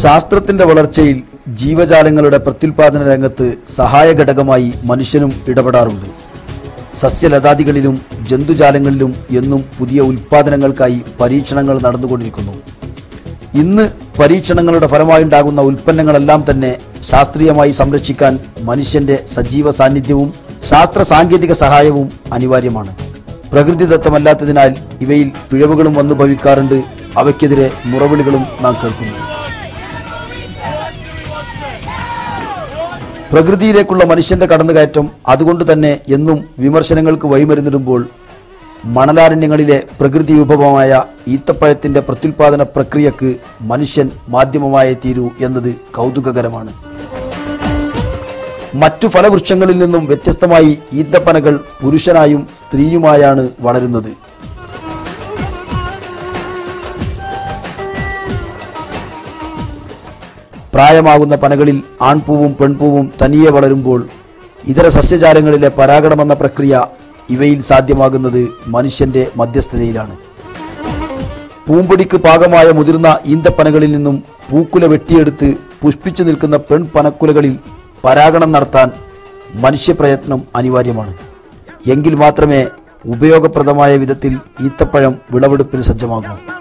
ശാസ്ത്രത്തിന്റെ വളർച്ചയിൽ ജീവജാലങ്ങളുടെ പ്രത്യുൽപാദന രംഗത്ത് സഹായ ഘടകമായി മനുഷ്യനും ഇടപെടാറുണ്ട്. സസ്യലതാദികളിലും ജന്തുജാലങ്ങളിലും എന്നും പുതിയ ഉൽപാദനങ്ങൾക്കായി പരീക്ഷണങ്ങൾ നടന്നുകൊണ്ടിരിക്കുന്നു. ഇന്ന് പരീക്ഷണങ്ങളുടെ ഫലമായുണ്ടാകുന്ന ഉൽപ്പന്നങ്ങളെല്ലാം തന്നെ ശാസ്ത്രീയമായി സംരക്ഷിക്കാൻ മനുഷ്യന്റെ സജീവ സാന്നിധ്യവും ശാസ്ത്ര സാങ്കേതിക സഹായവും അനിവാര്യമാണ്. പ്രകൃതിദത്തമല്ലാത്തതിനാൽ ഇവയിൽ പിഴവുകളും വന്നു ഭവിക്കാറുണ്ട് അവയ്ക്കെതിരെ മുറവിളികളും നാം കേൾക്കുന്നു. പ്രകൃതിയിലേക്കുള്ള മനുഷ്യന്റെ കടന്നുകയറ്റം അതുകൊണ്ട് തന്നെ എന്നും വിമർശനങ്ങൾക്ക് വഴിമരുന്നിടുമ്പോൾ മണലാരണ്യങ്ങളിലെ പ്രകൃതി വിഭവമായ ഈത്തപ്പഴത്തിന്റെ പ്രത്യുൽപാദന പ്രക്രിയക്ക് മനുഷ്യൻ മാധ്യമമായി തീരൂ എന്നത് കൗതുകകരമാണ്. മറ്റു ഫലവൃക്ഷങ്ങളിൽ നിന്നും വ്യത്യസ്തമായി ഈത്തപ്പനകൾ പുരുഷനായും സ്ത്രീയുമായാണ് വളരുന്നത്. പ്രായമാകുന്ന പനകളിൽ ആൺപൂവും പെൺപൂവും തനിയെ വളരുമ്പോൾ ഇതര സസ്യജാലങ്ങളിലെ പരാഗണമെന്ന പ്രക്രിയ ഇവയിൽ സാധ്യമാകുന്നത് മനുഷ്യന്റെ മധ്യസ്ഥതയിലാണ്. പൂമ്പൊടിക്ക് പാകമായ മുതിർന്ന ഈന്തപ്പനകളിൽ നിന്നും പൂക്കുല വെട്ടിയെടുത്ത് പുഷ്പിച്ചു നിൽക്കുന്ന പെൺപനക്കുലകളിൽ പരാഗണം നടത്താൻ മനുഷ്യപ്രയത്നം അനിവാര്യമാണ്. എങ്കിൽ മാത്രമേ ഉപയോഗപ്രദമായ വിധത്തിൽ ഈത്തപ്പഴം വിളവെടുപ്പിന് സജ്ജമാകൂ.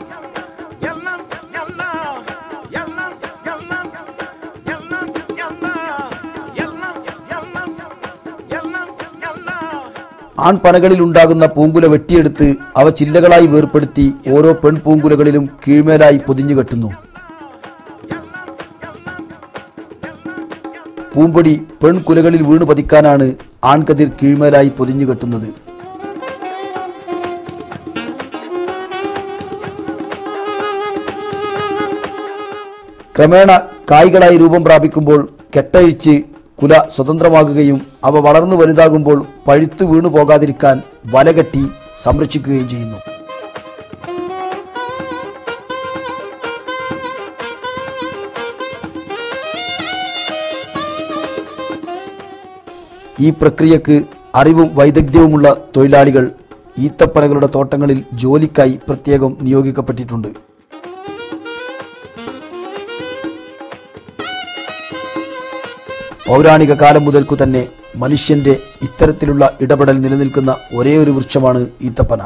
ആൺപനകളിൽ ഉണ്ടാകുന്ന പൂങ്കുല വെട്ടിയെടുത്ത് അവ ചില്ലകളായി വേർപ്പെടുത്തി ഓരോ പെൺപൂങ്കുലകളിലും കീഴ്മേലായി പൊതിഞ്ഞു കെട്ടുന്നു. പൂമ്പൊടി പെൺകുലകളിൽ വീണു പതിക്കാനാണ് ആൺകതിർ കീഴ്മേലായി പൊതിഞ്ഞു കെട്ടുന്നത്. ക്രമേണ കായ്കളായി രൂപം പ്രാപിക്കുമ്പോൾ കെട്ടഴിച്ച് കുല സ്വതന്ത്രമാകുകയും അവ വളർന്നു വലുതാകുമ്പോൾ പഴുത്തു വീണു പോകാതിരിക്കാൻ വലകെട്ടി സംരക്ഷിക്കുകയും ചെയ്യുന്നു. ഈ പ്രക്രിയക്ക് അറിവും വൈദഗ്ധ്യവുമുള്ള തൊഴിലാളികൾ ഈത്തപ്പനകളുടെ തോട്ടങ്ങളിൽ ജോലിക്കായി പ്രത്യേകം നിയോഗിക്കപ്പെട്ടിട്ടുണ്ട്. പൗരാണിക കാലം മുതൽക്കു തന്നെ മനുഷ്യന്റെ ഇത്തരത്തിലുള്ള ഇടപെടൽ നിലനിൽക്കുന്ന ഒരേ ഒരു വൃക്ഷമാണ് ഈത്തപ്പന.